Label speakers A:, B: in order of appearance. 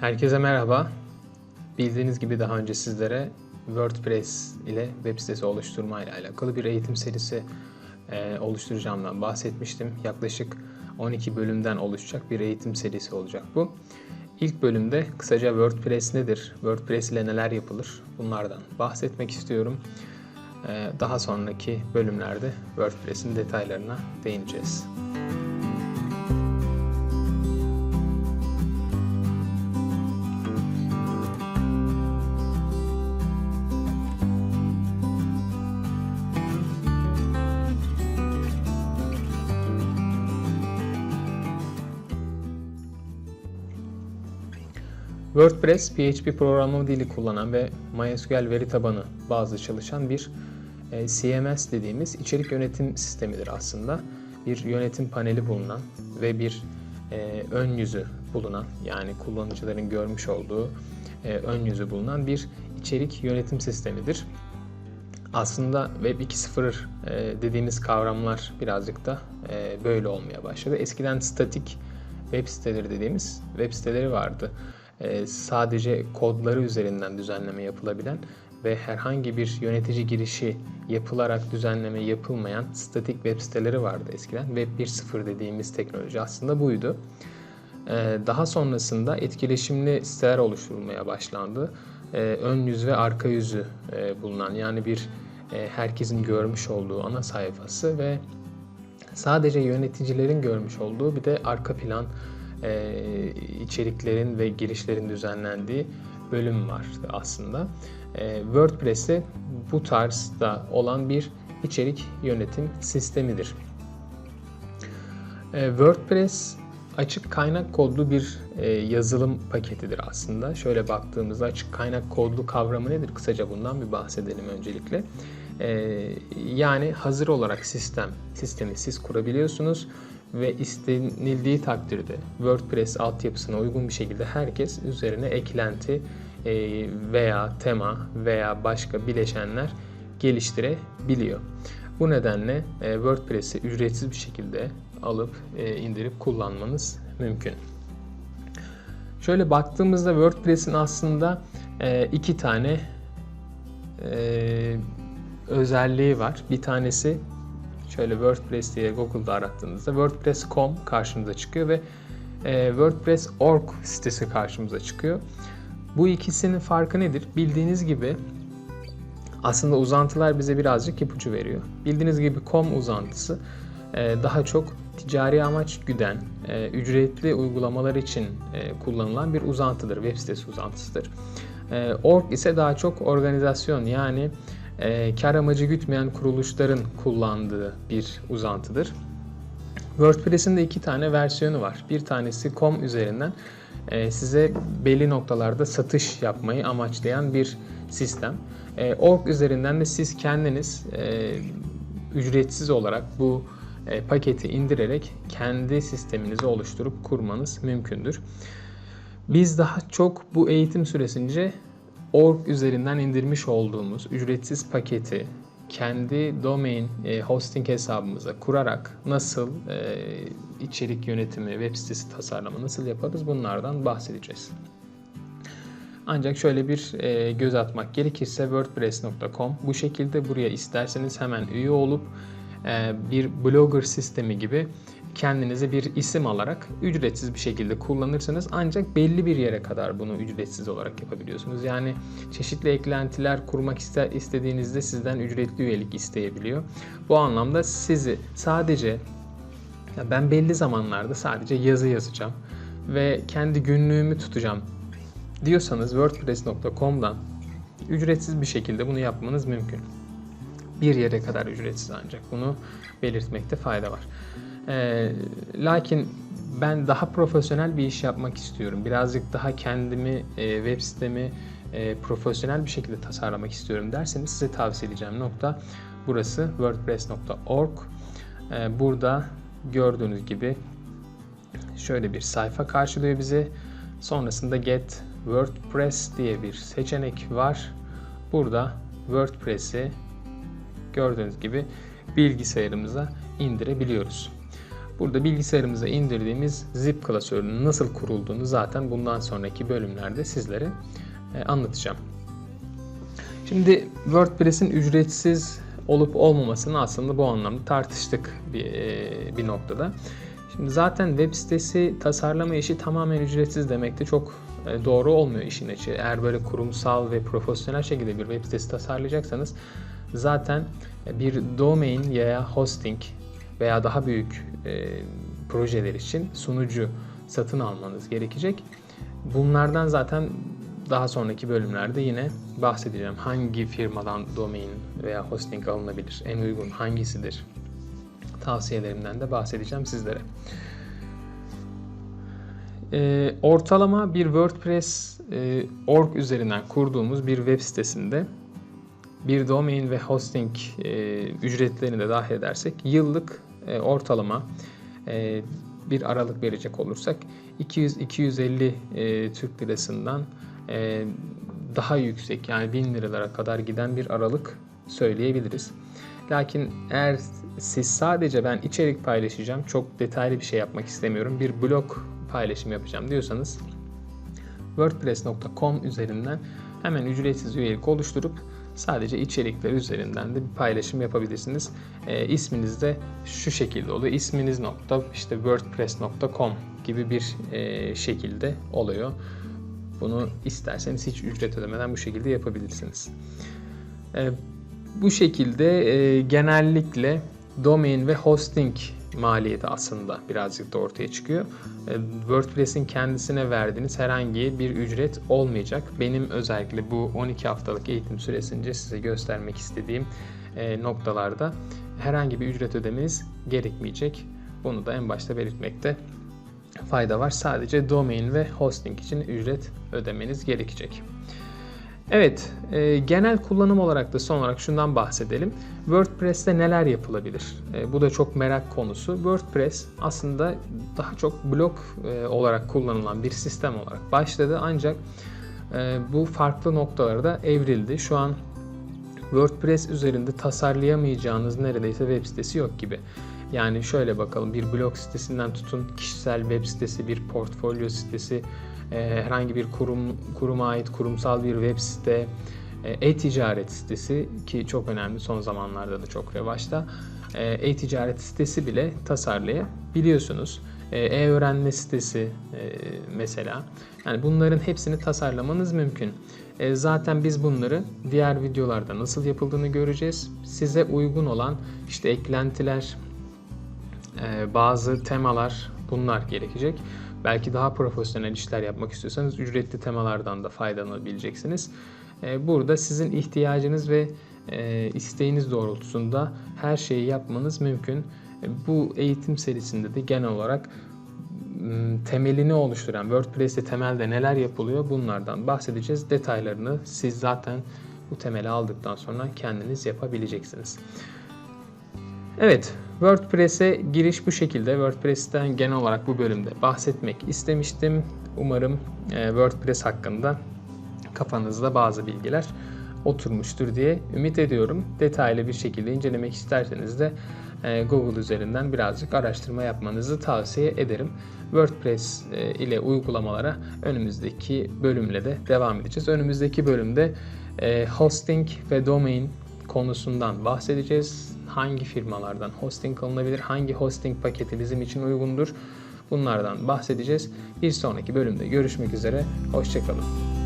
A: Herkese merhaba. Bildiğiniz gibi daha önce sizlere WordPress ile web sitesi oluşturma ile alakalı bir eğitim serisi e, oluşturacağımdan bahsetmiştim. Yaklaşık 12 bölümden oluşacak bir eğitim serisi olacak bu. İlk bölümde kısaca WordPress nedir, WordPress ile neler yapılır bunlardan bahsetmek istiyorum. E, daha sonraki bölümlerde WordPress'in detaylarına değineceğiz. WordPress, PHP programlama dili kullanan ve MySQL veri tabanı bazlı çalışan bir e, CMS dediğimiz içerik yönetim sistemidir aslında. Bir yönetim paneli bulunan ve bir e, ön yüzü bulunan yani kullanıcıların görmüş olduğu e, ön yüzü bulunan bir içerik yönetim sistemidir. Aslında Web 2.0 e, dediğimiz kavramlar birazcık da böyle olmaya başladı. Eskiden statik web siteleri dediğimiz web siteleri vardı. E, sadece kodları üzerinden düzenleme yapılabilen ve herhangi bir yönetici girişi yapılarak düzenleme yapılmayan statik web siteleri vardı eskiden. Web 1.0 dediğimiz teknoloji aslında buydu. E, daha sonrasında etkileşimli siteler oluşturulmaya başlandı. E, ön yüz ve arka yüzü bulunan yani bir herkesin görmüş olduğu ana sayfası ve sadece yöneticilerin görmüş olduğu bir de arka plan e, içeriklerin ve girişlerin düzenlendiği bölüm var aslında. E, WordPress'te bu tarzda olan bir içerik yönetim sistemidir. E, WordPress açık kaynak kodlu bir e, yazılım paketidir aslında. Şöyle baktığımızda açık kaynak kodlu kavramı nedir? Kısaca bundan bir bahsedelim öncelikle. E, yani hazır olarak sistem, sistemi siz kurabiliyorsunuz ve istenildiği takdirde WordPress altyapısına uygun bir şekilde herkes üzerine eklenti e, veya tema veya başka bileşenler geliştirebiliyor. Bu nedenle e, WordPress'i ücretsiz bir şekilde alıp e, indirip kullanmanız mümkün. Şöyle baktığımızda WordPress'in aslında iki tane özelliği var. Bir tanesi şöyle WordPress diye Google'da arattığınızda WordPress.com karşımıza çıkıyor ve e, WordPress.org sitesi karşımıza çıkıyor. Bu ikisinin farkı nedir? Bildiğiniz gibi aslında uzantılar bize birazcık ipucu veriyor. Bildiğiniz gibi com uzantısı e, daha çok ticari amaç güden, e, ücretli uygulamalar için kullanılan bir uzantıdır, web sitesi uzantısıdır. Org ise daha çok organizasyon yani e, kar amacı gütmeyen kuruluşların kullandığı bir uzantıdır. WordPress'in de iki tane versiyonu var. Bir tanesi com üzerinden e, size belli noktalarda satış yapmayı amaçlayan bir sistem. E, org üzerinden de siz kendiniz e, ücretsiz olarak bu e, paketi indirerek kendi sisteminizi oluşturup kurmanız mümkündür. Biz daha çok bu eğitim süresince org üzerinden indirmiş olduğumuz ücretsiz paketi kendi domain e, hosting hesabımıza kurarak nasıl e, içerik yönetimi, web sitesi tasarlama nasıl yaparız bunlardan bahsedeceğiz. Ancak şöyle bir e, göz atmak gerekirse wordpress.com bu şekilde buraya isterseniz hemen üye olup bir blogger sistemi gibi kendinize bir isim alarak ücretsiz bir şekilde kullanırsanız ancak belli bir yere kadar bunu ücretsiz olarak yapabiliyorsunuz. Yani çeşitli eklentiler kurmak ister istediğinizde sizden ücretli üyelik isteyebiliyor. Bu anlamda sizi sadece ben belli zamanlarda sadece yazı yazacağım ve kendi günlüğümü tutacağım diyorsanız wordpress.com'dan ücretsiz bir şekilde bunu yapmanız mümkün. Bir yere kadar ücretsiz ancak bunu belirtmekte fayda var. E, lakin ben daha profesyonel bir iş yapmak istiyorum. Birazcık daha kendimi, e, web sitemi e, profesyonel bir şekilde tasarlamak istiyorum derseniz size tavsiye edeceğim nokta burası wordpress.org. E, burada gördüğünüz gibi şöyle bir sayfa karşılıyor bizi. Sonrasında Get WordPress diye bir seçenek var. Burada WordPress'i gördüğünüz gibi bilgisayarımıza indirebiliyoruz. Burada bilgisayarımıza indirdiğimiz zip klasörünün nasıl kurulduğunu zaten bundan sonraki bölümlerde sizlere e, anlatacağım. Şimdi WordPress'in ücretsiz olup olmamasını aslında bu anlamda tartıştık bir, e, bir noktada. Şimdi zaten web sitesi tasarlama işi tamamen ücretsiz demek de çok e, doğru olmuyor işin açığı. Eğer böyle kurumsal ve profesyonel şekilde bir web sitesi tasarlayacaksanız zaten bir domain veya hosting veya daha büyük e, projeler için sunucu satın almanız gerekecek. Bunlardan zaten daha sonraki bölümlerde yine bahsedeceğim. Hangi firmadan domain veya hosting alınabilir? En uygun hangisidir? Tavsiyelerimden de bahsedeceğim sizlere. E, ortalama bir WordPress e, org üzerinden kurduğumuz bir web sitesinde bir domain ve hosting e, ücretlerini de dahil edersek yıllık e, ortalama e, bir aralık verecek olursak 200-250 e, Türk lirasından daha yüksek yani 1000 liralara kadar giden bir aralık söyleyebiliriz. Lakin eğer siz sadece ben içerik paylaşacağım, çok detaylı bir şey yapmak istemiyorum, bir blog paylaşım yapacağım diyorsanız wordpress.com üzerinden hemen ücretsiz üyelik oluşturup sadece içerikler üzerinden de bir paylaşım yapabilirsiniz. E, isminiz de şu şekilde oluyor. İsminiz nokta işte wordpress.com gibi bir e, şekilde oluyor. Bunu isterseniz hiç ücret ödemeden bu şekilde yapabilirsiniz. E, bu şekilde e, genellikle domain ve hosting maliyeti aslında birazcık da ortaya çıkıyor. E, WordPress'in kendisine verdiğiniz herhangi bir ücret olmayacak. Benim özellikle bu 12 haftalık eğitim süresince size göstermek istediğim e, noktalarda herhangi bir ücret ödemeniz gerekmeyecek. Bunu da en başta belirtmekte fayda var. Sadece domain ve hosting için ücret ödemeniz gerekecek. Evet, e, genel kullanım olarak da son olarak şundan bahsedelim. WordPress'te neler yapılabilir? E, bu da çok merak konusu. WordPress aslında daha çok blog e, olarak kullanılan bir sistem olarak başladı ancak e, bu farklı noktalara da evrildi. Şu an WordPress üzerinde tasarlayamayacağınız neredeyse web sitesi yok gibi. Yani şöyle bakalım bir blog sitesinden tutun kişisel web sitesi, bir portfolyo sitesi, e, herhangi bir kurum kuruma ait kurumsal bir web site, e, e-ticaret sitesi ki çok önemli son zamanlarda da çok revaçta. E, e-ticaret sitesi bile tasarlayabiliyorsunuz. E, e-öğrenme sitesi mesela. Yani bunların hepsini tasarlamanız mümkün. Zaten biz bunları diğer videolarda nasıl yapıldığını göreceğiz. Size uygun olan işte eklentiler, bazı temalar bunlar gerekecek. Belki daha profesyonel işler yapmak istiyorsanız ücretli temalardan da faydalanabileceksiniz. Ee, burada sizin ihtiyacınız ve e, isteğiniz doğrultusunda her şeyi yapmanız mümkün. E, bu eğitim serisinde de genel olarak temelini oluşturan WordPress'te temelde neler yapılıyor bunlardan bahsedeceğiz. Detaylarını siz zaten bu temeli aldıktan sonra kendiniz yapabileceksiniz. Evet, WordPress'e giriş bu şekilde. WordPress'ten genel olarak bu bölümde bahsetmek istemiştim. Umarım e, WordPress hakkında kafanızda bazı bilgiler oturmuştur diye ümit ediyorum. Detaylı bir şekilde incelemek isterseniz de e, Google üzerinden birazcık araştırma yapmanızı tavsiye ederim. WordPress e, ile uygulamalara önümüzdeki bölümle de devam edeceğiz. Önümüzdeki bölümde hosting ve domain konusundan bahsedeceğiz. Hangi firmalardan hosting alınabilir, hangi hosting paketi bizim için uygundur bunlardan bahsedeceğiz. Bir sonraki bölümde görüşmek üzere, hoşçakalın.